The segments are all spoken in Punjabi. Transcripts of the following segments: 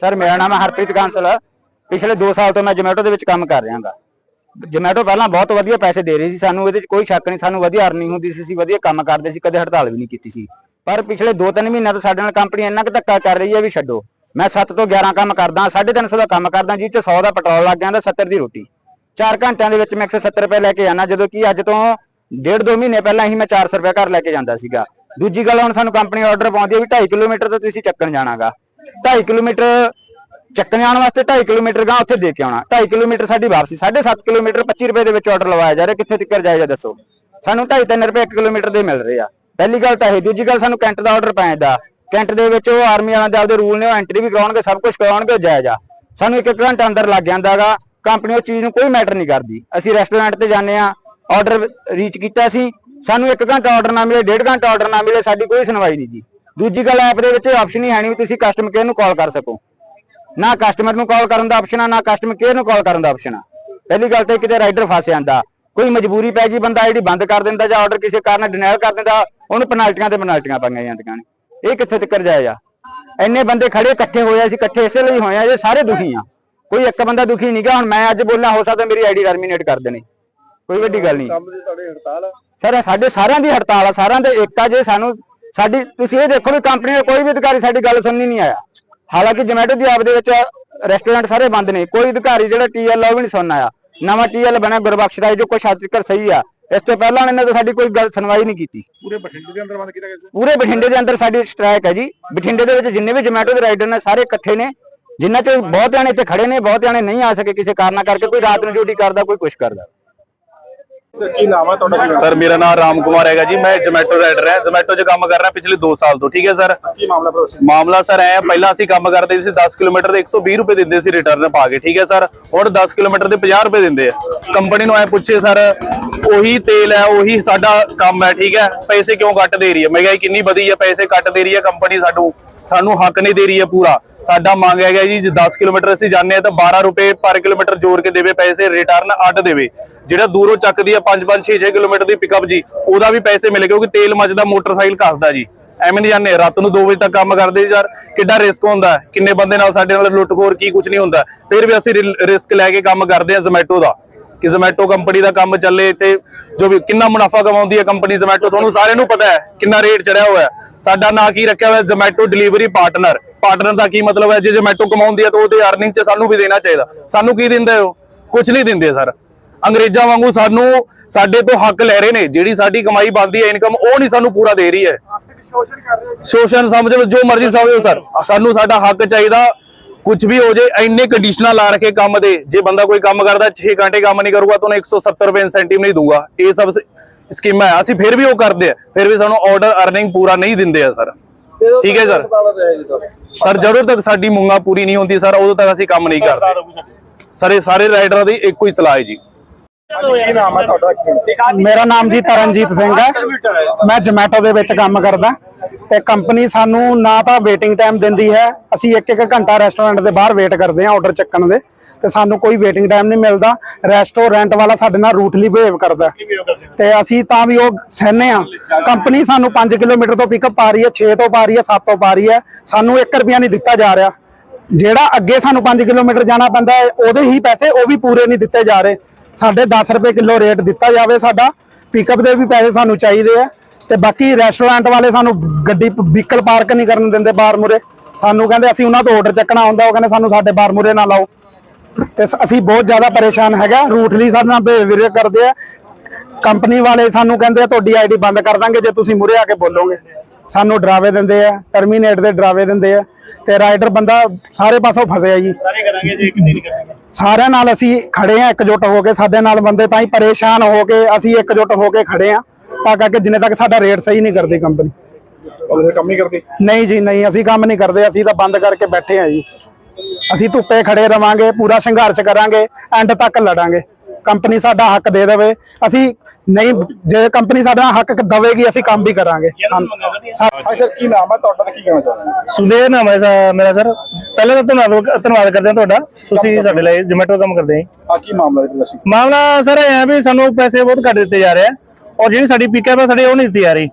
ਸਰ, ਮੇਰਾ ਨਾਮ ਹੈ ਹਰਪ੍ਰੀਤ ਕਾਂਸਲ ਪਿਛਲੇ 2 ਸਾਲ ਤੋਂ ਮੈਂ ਜੋਮੈਟੋ ਦੇ ਵਿੱਚ ਕੰਮ ਕਰ ਰਿਹਾਗਾ ਜੋਮੈਟੋ ਪਹਿਲਾਂ ਬਹੁਤ ਵਧੀਆ ਪੈਸੇ ਦੇ ਰਹੀ ਸੀ। ਸਾਨੂੰ ਇਹਦੇ ਵਿੱਚ ਕੋਈ ਸ਼ੱਕ ਨਹੀਂ। ਸਾਨੂੰ ਵਧੀਆ ਅਰਨਿੰਗ ਹੁੰਦੀ ਸੀ ਅਸੀਂ ਵਧੀਆ ਕੰਮ ਕਰਦੇ ਸੀ। ਕਦੇ ਹੜਤਾਲ ਵੀ ਨਹੀਂ ਕੀਤੀ ਸੀ। ਪਰ ਪਿਛਲੇ 2-3 ਮਹੀਨਿਆਂ ਤੋਂ ਸਾਡੇ ਨਾਲ ਕੰਪਨੀ ਇੰਨਾ ਕੁ ਧੱਕਾ ਕਰ ਰਹੀ ਹੈ ਵੀ ਛੱਡੋ। ਮੈਂ 7 ਤੋਂ 11 ਕੰਮ ਕਰਦਾ 350 ਦਾ ਕੰਮ ਕਰਦਾ, ਜਿਹ ਚ 100 ਦਾ ਪੈਟਰੋਲ ਲੱਗ ਜਾਂਦਾ 70 ਦੀ ਰੋਟੀ। 4 ਘੰਟਿਆਂ ਦੇ ਵਿੱਚ ਮੈਂ 170 ਰੁਪਏ ਲੈ ਕੇ ਜਾਣਾ ਜਦੋਂ ਕਿ ਅੱਜ ਤੋਂ ਡੇਢ ਦੋ ਮਹੀਨੇ ਪਹਿਲਾਂ ਹੀ ਮੈਂ 400 ਰੁਪਏ ਘਰ ਲੈ ਕੇ ਜਾਂਦਾ ਸੀਗਾ। ਦੂਜੀ ਗੱਲ, ਹੁਣ ਸਾਨੂੰ ਕੰਪਨੀ ਆਰਡਰ ਪਾਉਂਦੀ ਹੈ ਵੀ 2.5 ਕਿਲੋਮੀਟਰ ਤੋਂ ਤੁਸੀਂ ਚੱਕਣ ਜਾਣਾਗਾ। 2.5 ਕਿਲੋਮੀਟਰ ਚੱਕਣ ਜਾਣ ਵਾਸਤੇ 2.5 ਕਿਲੋਮੀਟਰ ਗਾਂ ਉੱਥੇ ਦੇ ਕੇ ਆਉਣਾ। 2.5 ਕਿਲੋਮੀਟਰ ਸਾਡੀ ਵਾਪਸੀ। 7.5 ਕਿਲੋਮੀਟਰ 25 ਰੁਪਏ ਦੇ ਵਿੱਚ ਆਰਡਰ ਲਵਾਇਆ ਜਾ ਰਿਹਾ। ਕਿੱਥੇ ਤੱਕ ਜਾਏਗਾ ਦੱਸੋ? ਸਾਨੂੰ 2.5 ਰੁਪਏ 1 ਕਿਲੋਮੀਟਰ ਦੇ ਮਿਲ ਰਹੇ ਆ। ਪਹਿਲੀ ਗੱਲ ਤਾਂ ਇਹ, ਦੂਜੀ ਗੱਲ ਸਾਨੂੰ ਕੈਂਟ ਦਾ ਆਰਡਰ ਪੈਂਦਾ ਕੈਂਟ ਦੇ ਵਿੱਚ ਉਹ ਆਰਮੀ ਵਾਲਿਆਂ ਦੇ ਆਪਦੇ ਰੂਲ ਨੇ, ਉਹ ਐਂਟਰੀ ਵੀ ਕਰਾਉਣਗੇ, ਸਭ ਕੁਝ ਕਰਾਉਣਗੇ, ਉਹ ਜਾਇਜ਼ ਆ ਸਾਨੂੰ ਇੱਕ ਇੱਕ ਘੰਟਾ ਅੰਦਰ ਲੱਗ ਜਾਂਦਾਗਾ ਕੰਪਨੀ ਉਹ ਚੀਜ਼ ਨੂੰ ਕੋਈ ਮੈਟਰ ਨਹੀਂ ਕਰਦੀ। ਅਸੀਂ ਰੈਸਟੋਰੈਂਟ ਤੇ ਜਾਂਦੇ ਆ ਆਰਡਰ ਰੀਚ ਕੀਤਾ ਸੀ। ਸਾਨੂੰ ਇੱਕ ਘੰਟਾ ਆਰਡਰ ਨਾ ਮਿਲੇ, ਡੇਢ ਘੰਟਾ ਆਰਡਰ ਨਾ ਮਿਲੇ, ਸਾਡੀ ਕੋਈ ਸੁਣਵਾਈ ਨਹੀਂ ਜੀ। ਦੂਜੀ ਗੱਲ ਐਪ ਦੇ ਵਿੱਚ ਆਪਸ਼ਨ ਹੀ ਹੈ ਨਹੀਂ ਤੁਸੀਂ ਕਸਟਮਰ ਕੇਅਰ ਨੂੰ ਕਾਲ ਕਰ ਸਕੋ। ਨਾ ਕਸਟਮਰ ਨੂੰ ਕਾਲ ਕਰਨ ਦਾ ਆਪਸ਼ਨ ਆ ਨਾ ਕਸਟਮਰ ਕੇਅਰ ਨੂੰ ਕਾਲ ਕਰਨ ਦਾ ਆਪਸ਼ਨ ਆ। ਪਹਿਲੀ ਗੱਲ ਤੇ ਕਿਤੇ ਰਾਈਡਰ ਫਸ ਜਾਂਦਾ। ਕੋਈ ਮਜਬੂਰੀ ਪੈ ਗਈ ਬੰਦਾ ਆਈਡੀ ਬੰਦ ਕਰ ਦਿੰਦਾ ਜਾਂ ਆਰਡਰ ਕਿਸੇ ਕਾਰਨ ਡਿਨਾਈ ਕਰ ਦਿੰਦਾ ਉਹਨੂੰ ਪੈਨਲਟੀਆਂ ਤੇ ਪੈਨਲਟੀਆਂ ਪਾਈਆਂ ਜਾਂਦੀਆਂ ਨੇ। ਇਹ ਕਿੱਥੇ ਤੱਕ ਜਾਏਗਾ ਇੰਨੇ ਬੰਦੇ ਖੜੇ ਇਕੱਠੇ ਹੋਏ ਅਸੀਂ ਇਕੱਠੇ ਇਸੇ ਲਈ ਹੋਏ ਆ ਜੇ ਸਾਰੇ ਦੁਖੀ ਆ। ਕੋਈ ਇੱਕ ਬੰਦਾ ਦੁਖੀ ਨਹੀਂਗਾ ਹੁਣ ਮੈਂ ਅੱਜ ਬੋਲਾਂ ਹੋ ਸਕਦਾ ਮੇਰੀ ਆਈਡੀ ਟਰਮੀਨੇਟ ਕਰ ਦੇਣੇ। ਕੋਈ ਵੱਡੀ ਗੱਲ ਨਹੀਂ। ਸਰ ਸਾਡੇ ਸਾਰਿਆਂ ਦੀ ਹੜਤਾਲ ਆ ਸਾਰਿਆਂ ਦੇ ਇੱਕ ਆ ਜੇ ਸਾਨੂੰ ਸਾਡੀ ਤੁਸੀਂ ਇਹ ਦੇਖੋ ਵੀ ਕੰਪਨੀ ਦਾ ਕੋਈ ਵੀ ਅਧਿਕਾਰੀ ਸਾਡੀ ਗੱਲ ਸੁਣਨੀ ਨਹੀਂ ਆਇਆ। ਹਾਲਾਂਕਿ ਜੋਮੈਟੋ ਦੀ ਆਪ ਦੇ ਵਿੱਚ ਰੈਸਟੋਰੈਂਟ ਸਾਰੇ ਬੰਦ ਨੇ ਕੋਈ ਅਧਿਕਾਰੀ ਜਿਹੜਾ ਟੀਐਲ ਉਹ ਵੀ ਨਹੀਂ ਸੁਣਨ ਆਇਆ। ਨਵਾਂ ਟੀਐਲ ਬਣਿਆ ਗੁਰਬਖਸ਼ ਦਾ ਜੋ ਕੁਛ ਹੱਦ ਤੱਕ ਸਹੀ ਆ ਇਸ ਤੋਂ ਪਹਿਲਾਂ ਇਹਨਾਂ ਤੋਂ ਸਾਡੀ ਕੋਈ ਗੱਲ ਸੁਣਵਾਈ ਨਹੀਂ ਕੀਤੀ। ਪੂਰੇ ਬਠਿੰਡੇ ਦੇ ਅੰਦਰ ਬੰਦ ਕੀਤਾ ਗਿਆ ਸੀ? ਪੂਰੇ ਬਠਿੰਡੇ ਦੇ ਅੰਦਰ ਸਾਡੀ ਸਟ੍ਰਾਈਕ ਹੈ ਜੀ। ਬਠਿੰਡੇ ਦੇ ਵਿੱਚ ਜਿੰਨੇ ਵੀ ਜੋਮੈਟੋ ਦੇ ਰਾਈਡਰ ਨੇ ਸਾਰੇ ਇਕੱਠੇ ਨੇ। ਜਿਨ੍ਹਾਂ ਚੋਂ ਬਹੁਤ ਜਾਣੇ ਇੱਥੇ ਖੜੇ ਨੇ ਬਹੁਤ ਜਾਣੇ ਨਹੀਂ ਆ ਸਕੇ ਕਿਸੇ ਕਾਰਨਾਂ ਕਰਕੇ ਕੋਈ ਰਾਤ ਨੂੰ ਡਿਊਟੀ ਕਰਦਾ ਕੋਈ ਕੁਛ ਕਰਦਾ। ਸਰ ਕੀ ਨਾਮ ਹੈ ਤੁਹਾਡਾ? ਕੀ ਨਾਮ ਸਰ ਮੇਰਾ ਨਾਮ ਰਾਮ ਕੁਮਾਰ ਹੈਗਾ ਜੀ। ਮੈਂ ਜੋਮੈਟੋ ਰਾਈਡਰ ਹਾਂ। ਜੋਮੈਟੋ 'ਚ ਕੰਮ ਕਰ ਰਿਹਾ ਪਿਛਲੇ 2 ਸਾਲ ਤੋਂ। ਠੀਕ ਹੈ ਸਰ? ਕੀ ਮਾਮਲਾ ਸਰ ਐ ਪਹਿਲਾਂ ਅਸੀਂ ਕੰਮ ਕਰਦੇ ਸੀ 10 ਕਿਲੋਮੀਟਰ ਦੇ 120 ਰੁਪਏ ਦਿੰਦੇ ਸੀ ਰਿਟਰਨ ਪਾ ਕੇ। ਠੀਕ ਹੈ ਸਰ? ਹੁਣ 10 ਕਿਲੋਮੀਟਰ ਦੇ 50 ਰੁਪਏ ਦਿੰਦੇ ਆ। ਕੰਪਨੀ ਨੂੰ ਐ ਪੁੱਛੇ ਸਰ ਉਹੀ ਤੇਲ ਹੈ ਉਹੀ ਸਾਡਾ ਕੰਮ ਹੈ। ਠੀਕ ਹੈ? ਪੈਸੇ ਕਿਉਂ ਕੱਟ ਦੇ ਰਹੀ ਹੈ? ਮਹਿੰਗਾਈ ਕਿੰਨੀ ਵਧੀ ਹੈ? ਪੈਸੇ ਕੱਟ ਦੇ ਰਹੀ ਹੈ ਕੰਪਨੀ ਸਾਨੂੰ। ਸਾਨੂੰ ਹੱਕ ਨਹੀਂ ਦੇ ਰਹੀ ਹੈ ਪੂਰਾ। ਸਾਡਾ ਮੰਗ ਹੈਗਾ ਜੀ, ਜੇ 10 ਕਿਲੋਮੀਟਰ ਅਸੀਂ ਜਾਂਦੇ ਆ ਤਾਂ 12 ਰੁਪਏ ਪਰ ਕਿਲੋਮੀਟਰ ਜੋੜ ਕੇ ਦੇਵੇ, ਪੈਸੇ ਰਿਟਰਨ ਅੱਡ ਦੇਵੇ। ਜਿਹੜਾ ਦੂਰੋਂ ਚੱਕਦੀ ਆ 5 5 6 6 ਕਿਲੋਮੀਟਰ ਦੀ ਪਿਕਅਪ ਜੀ, ਉਹਦਾ ਵੀ ਪੈਸੇ ਮਿਲੇ, ਕਿਉਂਕਿ ਤੇਲ ਮੱਚਦਾ ਮੋਟਰਸਾਈਕਲ ਘਸਦਾ ਜੀ। ਐਵੇਂ ਨਹੀਂ ਜਾਂਦੇ, ਰਾਤ ਨੂੰ 2 ਵਜੇ ਤੱਕ ਕੰਮ ਕਰਦੇ ਯਾਰ, ਕਿੱਡਾ ਰਿਸਕ ਹੁੰਦਾ ਕਿੰਨੇ ਬੰਦੇ ਨਾਲ ਸਾਡੇ ਨਾਲ ਲੁੱਟਖੋਰ, ਕੀ ਕੁਝ ਨਹੀਂ ਹੁੰਦਾ। ਫਿਰ ਵੀ ਅਸੀਂ ਰਿਸਕ ਲੈ ਕੇ ਕੰਮ ਕਰਦੇ ਆ ਜ਼ੋਮੈਟੋ ਦਾ। ਕਿ ਜ਼ੋਮੈਟੋ ਕੰਪਨੀ ਦਾ ਕੰਮ ਚੱਲੇ ਇੱਥੇ ਜੋ ਵੀ ਕਿੰਨਾ ਮੁਨਾਫਾ ਕਮਾਉਂਦੀ ਹੈ ਕੰਪਨੀ ਜ਼ੋਮੈਟੋ ਤੁਹਾਨੂੰ ਸਾਰਿਆਂ ਨੂੰ ਪਤਾ ਹੈ ਕਿੰਨਾ ਰੇਟ ਚੜਿਆ ਹੋਇਆ ਹੈ। ਸਾਡਾ ਨਾਂ ਕੀ ਰੱਖਿਆ ਹੋਇਆ ਜ਼ੋਮੈਟੋ ਡਿਲੀਵਰੀ ਪਾਰਟਨਰ ਪਾਰਟਨਰ ਦਾ ਕੀ ਮਤਲਬ ਹੈ? ਜੇ ਜ਼ੋਮੈਟੋ ਕਮਾਉਂਦੀ ਹੈ ਤਾਂ ਉਹਦੇ ਅਰਨਿੰਗ 'ਚ ਸਾਨੂੰ ਵੀ ਦੇਣਾ ਚਾਹੀਦਾ। ਸਾਨੂੰ ਕੀ ਦਿੰਦੇ ਹੋ ਕੁਝ ਨਹੀਂ ਦਿੰਦੇ ਸਰ। ਅੰਗਰੇਜ਼ਾਂ ਵਾਂਗੂ ਸਾਨੂੰ ਸਾਡੇ ਤੋਂ ਹੱਕ ਲੈ ਰਹੇ ਨੇ। ਜਿਹੜੀ ਸਾਡੀ ਕਮਾਈ ਬਣਦੀ ਹੈ ਇਨਕਮ ਉਹ ਨਹੀਂ ਸਾਨੂੰ ਪੂਰਾ ਦੇ ਰਹੀ ਹੈ। ਸ਼ੋਸ਼ਣ ਕਰ ਰਹੇ ਸ਼ੋਸ਼ਣ ਸਮਝ ਲਓ ਜੋ ਮਰਜ਼ੀ ਸਮਝੋ ਸਰ। ਸਾਨੂੰ ਸਾਡਾ ਹੱਕ ਚਾਹੀਦਾ ਕੁਝ ਵੀ ਹੋ ਜੇ ਇੰਨੇ ਕੰਡੀਸ਼ਨਾਂ ਲਾ ਰੱਖੇ ਕੰਮ ਦੇ ਜੇ ਬੰਦਾ ਕੋਈ ਕੰਮ ਕਰਦਾ 6 ਘੰਟੇ ਕੰਮ ਨਹੀਂ ਕਰੂਗਾ ਤਾਂ ਉਹਨੂੰ 170 ਰੁਪਏ ਇਨਸੈਂਟਿਵ ਨਹੀਂ ਦੂੰਗਾ ਇਹ ਸਭ ਸਕੀਮਾਂ ਹੈ। ਅਸੀਂ ਫਿਰ ਵੀ ਉਹ ਕਰਦੇ ਆ ਫਿਰ ਵੀ ਸਾਨੂੰ ਆਰਡਰ ਅਰਨਿੰਗ ਪੂਰਾ ਨਹੀਂ ਦਿੰਦੇ ਆ ਸਰ। ਠੀਕ ਹੈ ਸਰ। ਸਰ ਜਦੋਂ ਤੱਕ ਸਾਡੀ ਮੁੰਗਾ ਪੂਰੀ ਨਹੀਂ ਹੁੰਦੀ ਸਰ ਉਦੋਂ ਤੱਕ ਅਸੀਂ ਕੰਮ ਨਹੀਂ ਕਰਦੇ। ਸਰ ਇਹ ਸਾਰੇ ਰਾਈਡਰਾਂ ਦੀ ਇੱਕੋ ਹੀ ਸਲਾਹ ਹੈ ਜੀ। ਕੀ ਨਾਮ ਹੈ ਤੁਹਾਡਾ? ਮੇਰਾ ਨਾਮ ਜੀ ਤਰਨਜੀਤ ਸਿੰਘ ਹੈ। ਮੈਂ ਜੋਮੈਟੋ ਦੇ ਵਿੱਚ ਕੰਮ ਕਰਦਾ। ਤੇ ਕੰਪਨੀ ਸਾਨੂੰ ਨਾ ਤਾਂ ਵੇਟਿੰਗ ਟਾਈਮ ਦਿੰਦੀ ਹੈ। ਅਸੀਂ ਇੱਕ ਇੱਕ ਘੰਟਾ ਰੈਸਟੋਰੈਂਟ ਦੇ ਬਾਹਰ ਵੇਟ ਕਰਦੇ ਹਾਂ ਆਰਡਰ ਚੱਕਣ ਦੇ। ਤੇ ਸਾਨੂੰ ਕੋਈ ਵੇਟਿੰਗ ਟਾਈਮ ਨਹੀਂ ਮਿਲਦਾ। ਰੈਸਟੋਰੈਂਟ ਵਾਲਾ ਸਾਡੇ ਨਾਲ ਰੂਟਲੀ ਬਿਹੇਵ ਕਰਦਾ ਹੈ। ਤੇ ਅਸੀਂ ਤਾਂ ਵੀ ਉਹ ਸਹਿਨੇ ਆ ਕੰਪਨੀ ਸਾਨੂੰ 5 ਕਿਲੋਮੀਟਰ ਤੋਂ ਪਿਕਅਪ ਪਾ ਰਹੀ ਹੈ 6 ਤੋਂ ਪਾ ਰਹੀ ਹੈ 7 ਤੋਂ ਪਾ ਰਹੀ ਹੈ। ਸਾਨੂੰ 1 ਰੁਪਿਆ ਨਹੀਂ ਦਿੱਤਾ ਜਾ ਰਿਹਾ। ਜਿਹੜਾ ਅੱਗੇ ਸਾਨੂੰ 5 ਕਿਲੋਮੀਟਰ ਜਾਣਾ ਪੈਂਦਾ ਉਹਦੇ ਹੀ ਪੈਸੇ ਉਹ ਵੀ ਪੂਰੇ ਨਹੀਂ ਦਿੱਤੇ ਜਾ ਰਹੇ। ਸਾਡੇ 10 ਰੁਪਏ ਕਿਲੋ ਰੇਟ ਦਿੱਤਾ ਜਾਵੇ ਸਾਡਾ। ਪਿਕਅਪ ਦੇ ਵੀ ਪੈਸੇ ਸਾਨੂੰ ਚਾਹੀਦੇ ਆ। ਤੇ ਬਾਕੀ ਰੈਸਟੋਰੈਂਟ ਵਾਲੇ ਸਾਨੂੰ ਗੱਡੀ ਵਹੀਕਲ ਪਾਰਕ ਨਹੀਂ ਕਰਨ ਦਿੰਦੇ ਬਾਹਰ ਮੁਰੇ। ਸਾਨੂੰ ਕਹਿੰਦੇ ਅਸੀਂ ਉਹਨਾਂ ਤੋਂ ਆਰਡਰ ਚੱਕਣਾ ਹੁੰਦਾ ਉਹ ਕਹਿੰਦੇ ਸਾਨੂੰ ਸਾਡੇ ਬਾਹਰ ਮੁਰੇ ਨਾ ਲਾਓ। ਤੇ ਅਸੀਂ ਬਹੁਤ ਜ਼ਿਆਦਾ ਪਰੇਸ਼ਾਨ ਹੈਗਾ। ਰੂਟਲੀ ਸਾਡੇ ਨਾਲ ਬਿਹੇਵੀਅਰ ਕਰਦੇ ਆ। ਕੰਪਨੀ ਵਾਲੇ ਸਾਨੂੰ ਕਹਿੰਦੇ ਆ ਤੁਹਾਡੀ ਆਈਡੀ ਬੰਦ ਕਰ ਦਾਂਗੇ ਜੇ ਤੁਸੀਂ ਮੁਰੇ ਆ ਕੇ ਬੋਲੋਗੇ। ਸਾਨੂੰ ਡਰਾਵੇ ਦਿੰਦੇ ਆ ਟਰਮੀਨੇਟ ਦੇ ਡਰਾਵੇ ਦਿੰਦੇ ਆ। ਤੇ ਰਾਈਡਰ ਬੰਦਾ ਸਾਰੇ ਪਾਸੋਂ ਫਸਿਆ ਜੀ। ਸਾਰਿਆਂ ਨਾਲ ਅਸੀਂ ਖੜੇ ਆ ਇਕਜੁੱਟ ਹੋ ਕੇ। ਸਾਡੇ ਨਾਲ ਬੰਦੇ ਤਾਂ ਹੀ ਪਰੇਸ਼ਾਨ ਹੋ ਕੇ ਅਸੀਂ ਇਕਜੁੱਟ ਹੋ ਕੇ ਖੜੇ ਆ। ਤਾਂ ਕਰਕੇ ਜਿੰਨੇ ਤੱਕ ਸਾਡਾ ਰੇਟ ਸਹੀ ਨਹੀਂ ਕਰਦੀ ਕੰਪਨੀ ਉਹਦੇ ਕੰਮ ਨਹੀਂ ਕਰਦੀ? ਨਹੀਂ ਜੀ ਨਹੀਂ ਅਸੀਂ ਕੰਮ ਨਹੀਂ ਕਰਦੇ ਅਸੀਂ ਤਾਂ ਬੰਦ ਕਰਕੇ ਬੈਠੇ ਆ ਜੀ। ਅਸੀਂ ਧੁੱਪੇ ਖੜੇ ਰਵਾਂਗੇ ਪੂਰਾ ਸੰਘਰਸ਼ ਕਰਾਂਗੇ ਐਂਡ ਤੱਕ ਲੜਾਂਗੇ। ਕੰਪਨੀ ਸਾਡਾ ਹੱਕ ਦੇ ਦੇਵੇ। ਅਸੀਂ ਨਹੀਂ ਜੇ ਕੰਪਨੀ ਸਾਡਾ ਹੱਕ ਦੇਵੇਗੀ ਅਸੀਂ ਕੰਮ ਵੀ ਕਰਾਂਗੇ। ਹਾਂ ਸਰ? ਕੀ ਨਾਮ ਹੈ ਤੁਹਾਡਾ ਤੇ ਕੀ ਕਹਿਣਾ ਚਾਹੁੰਦੇ ਹੋ ਸੁਦੇਵ ਨਾਮ ਹੈ ਸਾ- ਮੇਰਾ ਸਰ। ਪਹਿਲਾਂ ਤਾਂ ਧੰਨਵਾਦ ਧੰਨਵਾਦ ਕਰਦੇ ਹਾਂ ਤੁਹਾਡਾ। ਤੁਸੀਂ ਸਾਡੇ ਲਈ ਜ਼ੋਮੈਟੋ ਕੰਮ ਕਰਦੇ ਹੋ ਆ ਕੀ ਮਾਮਲਾ ਹੈ ਮਾਮਲਾ ਸਰ ਇਹ ਹੈ ਵੀ ਸਾਨੂੰ ਪੈਸੇ ਬਹੁਤ ਘੱਟ ਦਿੱਤੇ ਜਾ ਰਹੇ ਆ। ਔਰ ਜਿਹੜੀ ਸਾਡੀ ਪਿਕਅਪ ਹੈ ਸਾਡੀ ਉਹ ਨਹੀਂ ਦਿੱਤੀ ਜਾ ਰਹੀ।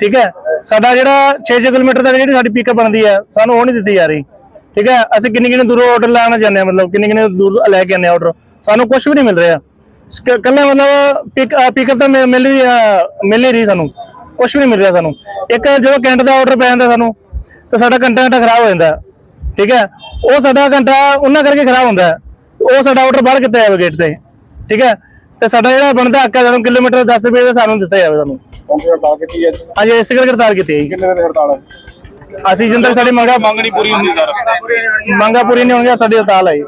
ਠੀਕ ਹੈ? ਸਾਡਾ ਜਿਹੜਾ 6 ਕਿਲੋਮੀਟਰ ਤੱਕ ਜਿਹੜੀ ਸਾਡੀ ਪਿਕਅਪ ਬਣਦੀ ਹੈ, ਸਾਨੂੰ ਉਹ ਨਹੀਂ ਦਿੱਤੀ ਜਾ ਰਹੀ। ਠੀਕ ਹੈ? ਅਸੀਂ ਕਿੰਨੀ ਕਿੰਨੇ ਦੂਰੋਂ ਆਰਡਰ ਲੈਣ ਜਾਂਦੇ ਆ ਮਤਲਬ ਕਿੰਨੀ ਕਿੰਨੇ ਦੂਰ ਲੈ ਕੇ ਆਉਂਦੇ ਆ ਆਰਡਰ ਸਾਨੂੰ ਕੁਝ ਵੀ ਨਹੀਂ ਮਿਲ ਰਿਹਾ। ਸਕ- ਕੱਲਾ ਮਤਲਬ ਪਿਕ ਪਿਕਅਪ ਤਾਂ ਮਿਲ ਮਿਲ ਰਹੀ ਮਿਲ ਨਹੀਂ ਰਹੀ ਸਾਨੂੰ। ਕੁਝ ਵੀ ਨਹੀਂ ਮਿਲ ਰਿਹਾ ਸਾਨੂੰ। ਇੱਕ ਜਦੋਂ ਕੈਂਟ ਦਾ ਆਰਡਰ ਪੈ ਜਾਂਦਾ ਸਾਨੂੰ, ਤਾਂ ਸਾਡਾ ਘੰਟਾ ਘੰਟਾ ਖਰਾਬ ਹੋ ਜਾਂਦਾ। ਠੀਕ ਹੈ? ਉਹ ਸਾਡਾ ਘੰਟਾ ਉਹਨਾਂ ਕਰਕੇ ਖਰਾਬ ਹੁੰਦਾ। ਉਹ ਸਾਡਾ ਆਰਡਰ ਬਾਹਰ ਕੀਤਾ ਜਾਵੇ ਗੇਟ ਤੇ। ਠੀਕ ਹੈ? ਤੇ ਸਾਡਾ ਜਿਹੜਾ ਬਣਦਾ ਹੱਕਾ ਸਾਨੂੰ ਕਿਲੋਮੀਟਰ 10 ਰੁਪਏ ਦਾ ਸਾਨੂੰ ਦਿੱਤਾ ਜਾਵੇ ਸਾਨੂੰ। ਕੌਣ ਸੀ ਹੜਤਾਲ ਕੀਤੀ ਹੈ ਅੱਜ ਇਸੇ ਕਰਕੇ ਹੜਤਾਲ ਕੀਤੀ ਹੈ ਜੀ। ਕਿੰਨੇ ਦਿਨ ਹੜਤਾਲ ਹੈ? ਅਸੀਂ ਜਿੰਨ ਤੱਕ ਸਾਡੀ ਮੰਗਾ ਮੰਗ ਨਹੀਂ ਪੂਰੀ ਹੁੰਦੀ ਸਰ। ਮੰਗਾ ਪੂਰੀ ਨਹੀਂ ਹੋਣਗੀਆਂ ਸਾਡੀ ਹੜਤਾਲ ਹੈ ਜੀ।